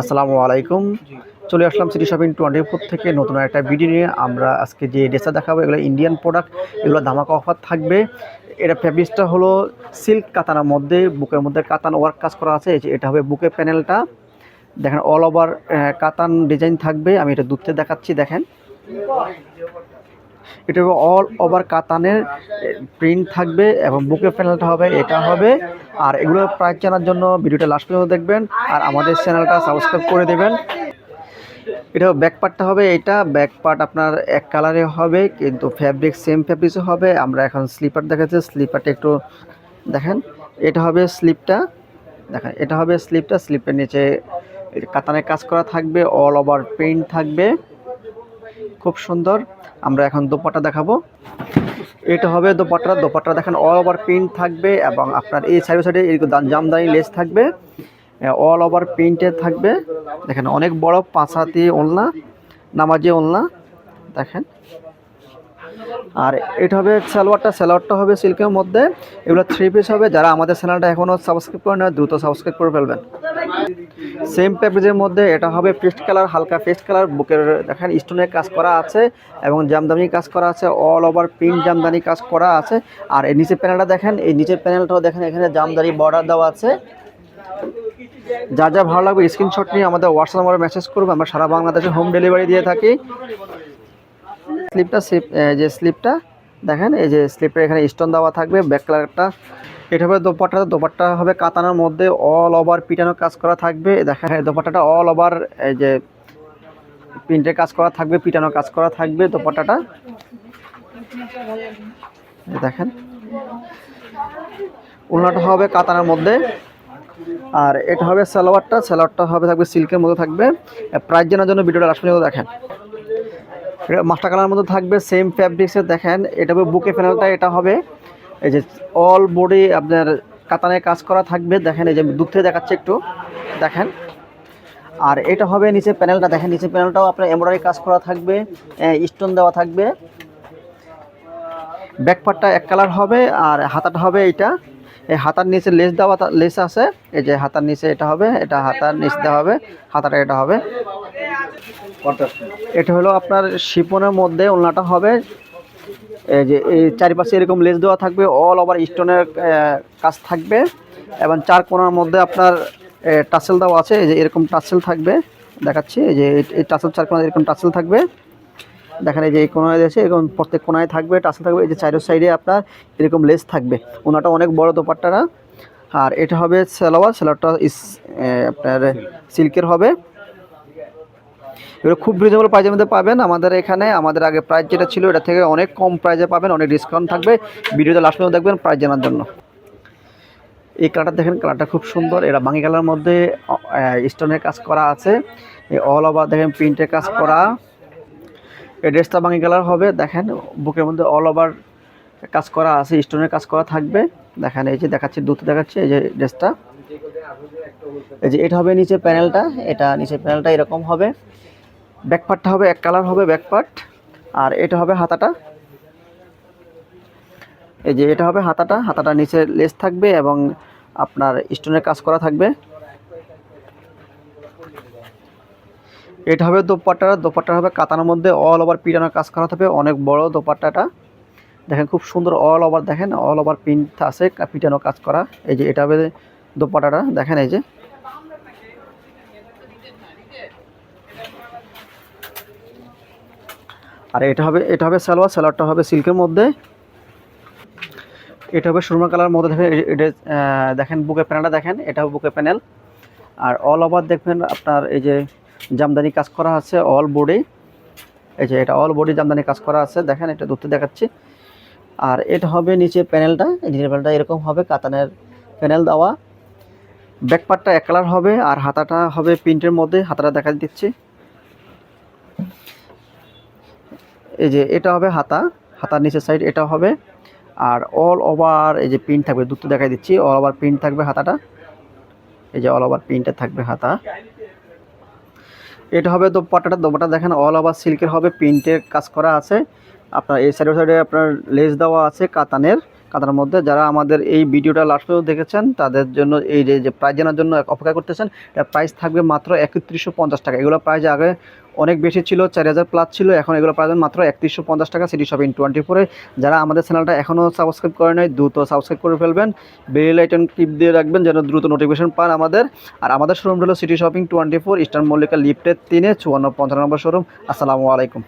আসসালামু আলাইকুম। চলে আসলাম সিটি শপিং টোয়েন্টি ফোর থেকে নতুন একটা ভিডিও নিয়ে। আমরা আজকে যে ড্রেসটা দেখাবো, এগুলো ইন্ডিয়ান প্রোডাক্ট এগুলো ধামাকা অফার থাকবে। এটা ফ্যাব্রিক্সটা হলো সিল্ক কাতানার মধ্যে, বুকের মধ্যে কাতান ওয়ার্ক কাজ করা আছে। এটা হবে বুকের প্যানেলটা দেখেন অল ওভার কাতান ডিজাইন থাকবে। আমি এটা দূরতে দেখাচ্ছি, দেখেন। এটা হবে অল ওভার কাতানের প্রিন্ট থাকবে এবং বুকের প্যানেলটা হবে, এটা হবে। আর এগুলোর প্রাইস জানার জন্য ভিডিওটা লাস্ট পর্যন্ত দেখবেন। আর আমাদের চ্যানেলটা সাবস্ক্রাইব করে দেবেন। এটা ব্যাক পার্টটা হবে এটা ব্যাক পার্ট আপনার এক কালারে হবে, কিন্তু ফ্যাব্রিক সেম ফ্যাব্রিক্সও হবে। আমরা এখন স্লিপার দেখাচ্ছি স্লিপারটা একটু দেখেন। এটা হবে স্লিপটা দেখেন, এটা হবে স্লিপটা স্লিপের নিচে কাতানের কাজ করা থাকবে অল ওভার প্রিন্ট থাকবে। খুব সুন্দর। আমরা এখন দোপাটা দেখাবো। এটা হবে দোপাট্টা। দোপাট্টা দেখেন অল ওভার প্রিন্ট থাকবে এবং আপনার এই সাইডে সাইডে জামদানি লেস থাকবে। অল ওভার প্রিন্টে থাকবে। দেখেন অনেক বড় পাঁচাতি ওলনা, নামাজি ওলনা। দেখেন। আর এটা হবে সালোয়ারটা। সালোয়ারটা হবে সিল্কের মধ্যে। এগুলো থ্রি পিস হবে। যারা আমাদের চ্যানেলটা এখনও সাবস্ক্রাইব করে নেয় দ্রুত সাবস্ক্রাইব করে ফেলবেন। সেম প্যাকেজের মধ্যে এটা হবে পেস্ট কালার হালকা পেস্ট কালার বুকের দেখেন স্টোনের কাজ করা আছে এবং জামদানি কাজ করা আছে অল ওভার প্রিন্ট জামদানি কাজ করা আছে। আর এই নিচের প্যানেলটা দেখেন, এই নিচের প্যানেলটাও দেখেন, এখানে জামদানি বর্ডার দেওয়া আছে। যা যা ভালো লাগবে স্ক্রিনশট নিয়ে আমাদের হোয়াটসঅ্যাপ নম্বরে মেসেজ করব আমরা সারা বাংলাদেশে হোম ডেলিভারি দিয়ে থাকি। স্লিপটা স্লিপ যে স্লিপটা দেখেন, এই যে স্লিপের এখানে স্টোন দেওয়া থাকবে ব্যাক কালারটা এটা হবে দোপাট্টা দোপাট্টা হবে কাতানোর মধ্যে অল ওভার পিটানো কাজ করা থাকবে। দেখেন দোপাট্টাটা অল ওভার এই যে প্রিন্টের কাজ করা থাকবে, পিটানো কাজ করা থাকবে দোপাট্টাটা। দেখেন, উলনাটা হবে কাতানের মধ্যে। আর এটা হবে সালোয়ারটা সালোয়ারটা হবে থাকবে সিল্কের মধ্যে থাকবে। প্রাইস জানার জন্য ভিডিওটা লাস্ট দেখেন। মাস্টার কালার মধ্যে থাকবে সেম ফ্যাব্রিক্সের দেখেন, এটা হবে বুকে প্যানেলটা এটা হবে এই যে অল বডি আপনার কাতানে কাজ করা থাকবে, দেখেন, এই যে দূর থেকে দেখাচ্ছে একটু, দেখেন। আর এটা হবে নিচে প্যানেলটা দেখেন, নিচে প্যানেলটাও আপনার এমব্রয়ডারি কাজ করা থাকবে স্টোন দেওয়া থাকবে। ব্যাক পার্টটা এক কালার হবে, আর হাতাটা হবে এইটা। এই হাতার নিচে লেস দেওয়া লেস আছে, এই যে হাতার নিচে এটা হবে, এটা হাতার নিচ দেওয়া হবে, হাতাটা এটা হবে। এটা হলো আপনার শিপনের মধ্যে ওলনাটা হবে। এই যে, এই চারিপাশে এরকম লেস দেওয়া থাকবে অল ওভার স্টোনের কাজ থাকবে। এবং চার কোণার মধ্যে আপনার টাসেল দেওয়া আছে, এই যে এরকম টাসেল থাকবে। দেখাচ্ছি যে, এই- টাসেল চার কোণা এরকম টাসেল থাকবে। দেখেন, এই যে এই কোনায় আছে এরকম প্রত্যেক কোনায় থাকবে, টাসেল থাকবে, এই যে চারোর সাইডে আপনার এরকম লেস থাকবে। ওনাটা অনেক বড় দোপাট্টারা আর এটা হবে সালোয়ার, সালোয়ারটা আপনার সিল্কের হবে। এগুলো খুব রিজনেবল প্রাইজের মধ্যে পাবেন। আমাদের এখানে, আমাদের আগে প্রাইস যেটা ছিল, এটা থেকে অনেক কম প্রাইজে পাবেন, অনেক ডিসকাউন্ট থাকবে। ভিডিওতে লাস্ট পর্যন্ত দেখবেন প্রাইস জানার জন্য। এই কালারটা দেখেন কালারটা খুব সুন্দর। এটা বাঙি কালার মধ্যে স্টোনের কাজ করা আছে। অল ওভার দেখেন প্রিন্টের কাজ করা। এই ড্রেসটা বাঙি কালার হবে, দেখেন, বুকের মধ্যে অল ওভার কাজ করা আছে স্টোনের কাজ করা থাকবে। দেখেন, এই যে দেখাচ্ছি, দুটো দেখাচ্ছি, এই যে ড্রেসটা এই যে এটা হবে নিচে প্যানেলটা এটা নিচে প্যানেলটা এরকম হবে। ব্যাক পার্টটা হবে, এক কালার হবে ব্যাক পার্ট আর এটা হবে হাতাটা। এই যে এটা হবে হাতাটা হাতাটা নিচে লেস থাকবে এবং আপনার স্টোনের কাজ করা থাকবে। এটা হবে দোপাট্টাটা দোপাট্টা হবে কাতানোর মধ্যে অল ওভার পিটানোর কাজ করা থাকবে, অনেক বড় দোপাট্টাটা। দেখেন খুব সুন্দর অল ওভার দেখেন অল ওভার প্রিন্ট আছে পিটানো কাজ করা। এই যে এটা হবে দোপাট্টাটা, দেখেন এই যে। আর এটা হবে এটা হবে সালোয়ার, সালোয়ারটা হবে সিল্কের মধ্যে। এটা হবে সুরমা কালার মধ্যে দেখেন দেখেন বুকের প্যানেলটা দেখেন, এটা হবে বুকের প্যানেল আর অল ওভার দেখবেন আপনার এই যে জামদানি কাজ করা আছে অল বডি এই যে এটা অল বডি জামদানি কাজ করা আছে, দেখেন এটা ধরতে দেখাচ্ছি। আর এটা হবে নিচে প্যানেলটা নিচের প্যানেলটা এরকম হবে, কাতানের প্যানেল দেওয়া। ব্যাক পার্টটা এক কালার হবে, আর হাতাটা হবে প্রিন্টের মধ্যে, হাতাটা দেখা দিচ্ছি। এই যে এটা হবে হাতা, হাতার নিচের সাইড এটা হবে। আর অল ওভার এই যে প্রিন্ট থাকবে, দুটো দেখাই দিচ্ছি অল ওভার প্রিন্ট থাকবে হাতাটা। এই যে অল ওভার প্রিন্টে থাকবে হাতা। এটা হবে দোপাটাটা দোপাটা দেখেন অল ওভার সিল্কের হবে প্রিন্টের কাজ করা আছে। আপনার এই সাইডে সাইডে আপনার লেস দেওয়া আছে কাতানের। কাতানের মধ্যে যারা আমাদের এই ভিডিওটা লাস্ট পর্যন্ত দেখেছেন, তাদের জন্য এই যে প্রাইস জানার জন্য অপেক্ষা করতেছেন এটা প্রাইস থাকবে মাত্র একত্রিশশো পঞ্চাশ টাকা। এগুলো প্রাইস আগে অনেক বেশি ছিল, চার হাজার প্লাস ছিল, এখন এগুলো প্রাইস মাত্র একত্রিশশো পঞ্চাশ টাকা সিটি শপিং টোয়েন্টি ফোরে যারা আমাদের চ্যানেলটা এখনও সাবস্ক্রাইব করে নাই, দ্রুত সাবস্ক্রাইব করে ফেলবেন। বেল আইটন ক্লিপ দিয়ে রাখবেন, যেন দ্রুত নোটিফিকেশন পান আমাদের। আর আমাদের শোরুম হলো city shopping twenty four eastern Mallika লিফটের তিনে, চুয়ান্ন পঞ্চান্ন নম্বর শোরুম আসসালামু আলাইকুম।